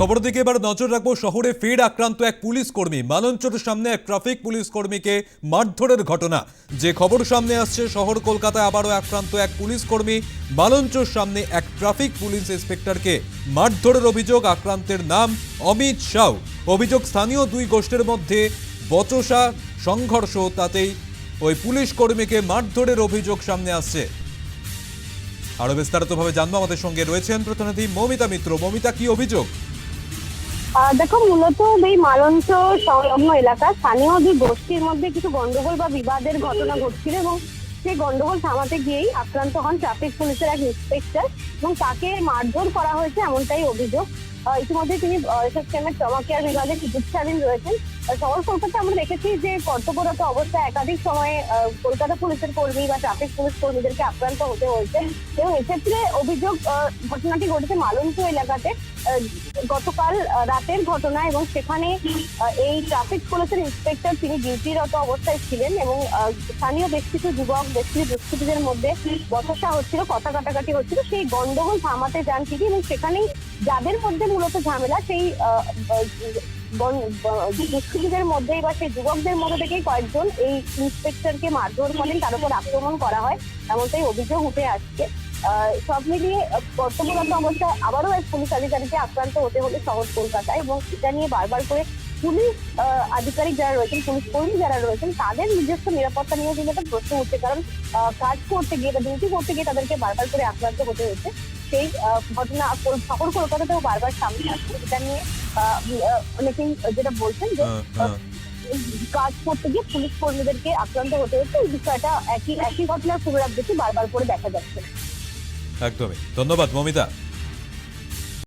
খবর দিকে এবার নজর রাখব শহরে ফের আক্রান্ত এক পুলিশ কর্মী। মালঞ্চর সামনে এক ট্রাফিক পুলিশ কর্মীকে মারধরের ঘটনা। যে খবর সামনে আসছে, শহর কলকাতায় আবারও আক্রান্ত এক পুলিশ কর্মী। মালঞ্চর সামনে এক ট্রাফিক পুলিশ ইন্সপেক্টরকে মারধরের অভিযোগ, আক্রান্তের নাম অমিত সাউ। অভিযোগ, স্থানীয় দুই গোষ্ঠীর মধ্যে বচসা সংঘর্ষ, তাতেই ওই পুলিশ কর্মীকে মারধরের অভিযোগ সামনে আসছে। আরও বিস্তারিতভাবে জানব, আমাদের সঙ্গে রয়েছেন প্রতিনিধি মমিতা মিত্র। মমিতা, কি অভিযোগ? দেখো, মূলত এই মালঞ্চ সংলগ্ন এলাকা, স্থানীয় দুই গোষ্ঠীর মধ্যে কিছু গন্ডগোল বা বিবাদের ঘটনা ঘটছিল এবং সেই গন্ডগোল থামাতে গিয়েই আক্রান্ত হন ট্রাফিক পুলিশের এক ইন্সপেক্টর এবং তাকে মারধর করা হয়েছে এমনটাই অভিযোগ। ইতিমধ্যে তিনি এসএসকেএমের চমকিয়া বিভাগে চিকিৎসাধীন রয়েছেন। শহর কলকাতায় আমরা দেখেছি যে কর্তব্যরত অবস্থায় একাধিক সময়ে কলকাতা পুলিশের কর্মী বা ট্রাফিক পুলিশ কর্মীদেরকে আক্রান্ত হতে হয়েছে। এবং এক্ষেত্রে অভিযোগ ঘটনাটি ঘটেছে মালঞ্চ এলাকাতে। গতকাল রাতের ঘটনা এবং সেখানে এই ট্রাফিক পুলিশের ইন্সপেক্টর তিনি ডিউটিরত অবস্থায় ছিলেন এবং স্থানীয় বেশ কিছু যুবক, বেশ কিছু দুষ্কৃতীদের মধ্যে বচসা হচ্ছিল, কথা কাটাকাটি হচ্ছিল। সেই গন্ডগোল থামাতে যান তিনি এবং সেখানেই যাদের মধ্যে মূলত ঝামেলা, সেই দুষ্কৃতীদের মধ্যেই বা সেই যুবকদের মধ্যে থেকেই কয়েকজন এই ইন্সপেক্টরকে মারধর করেন, তার উপর আক্রমণ করা হয়, এমনটাই অভিযোগ উঠে আসছে। সব মিলিয়ে কর্তব্যরত অবস্থায় আবারও এক পুলিশ আধিকারিককে আক্রান্ত হতে হলে শহর কলকাতায় এবং এটা নিয়ে বারবার করে পুলিশ আধিকারিক যারা রয়েছেন পুলিশ কর্মী যারা রয়েছেন তাদের নিজস্ব নিরাপত্তা নিয়ে কিন্তু একটা প্রশ্ন উঠছে। কারণ কাজ করতে গিয়ে বা ডিউটি করতে গিয়ে তাদেরকে বারবার করে আক্রান্ত হতে হচ্ছে সেই ঘটনা কল- শহর কলকাতাতেও বারবার সামনে আসছে। এটা নিয়ে অনেকেই যেটা বলছেন যে আহ, আহ, কাজ করতে গিয়ে পুলিশ কর্মীদেরকে আক্রান্ত হতে হচ্ছে। এই বিষয়টা একই একই ঘটনার পুনরাবৃত্তি বারবার করে দেখা যাচ্ছে। একদমই। ধন্যবাদ মমিতা।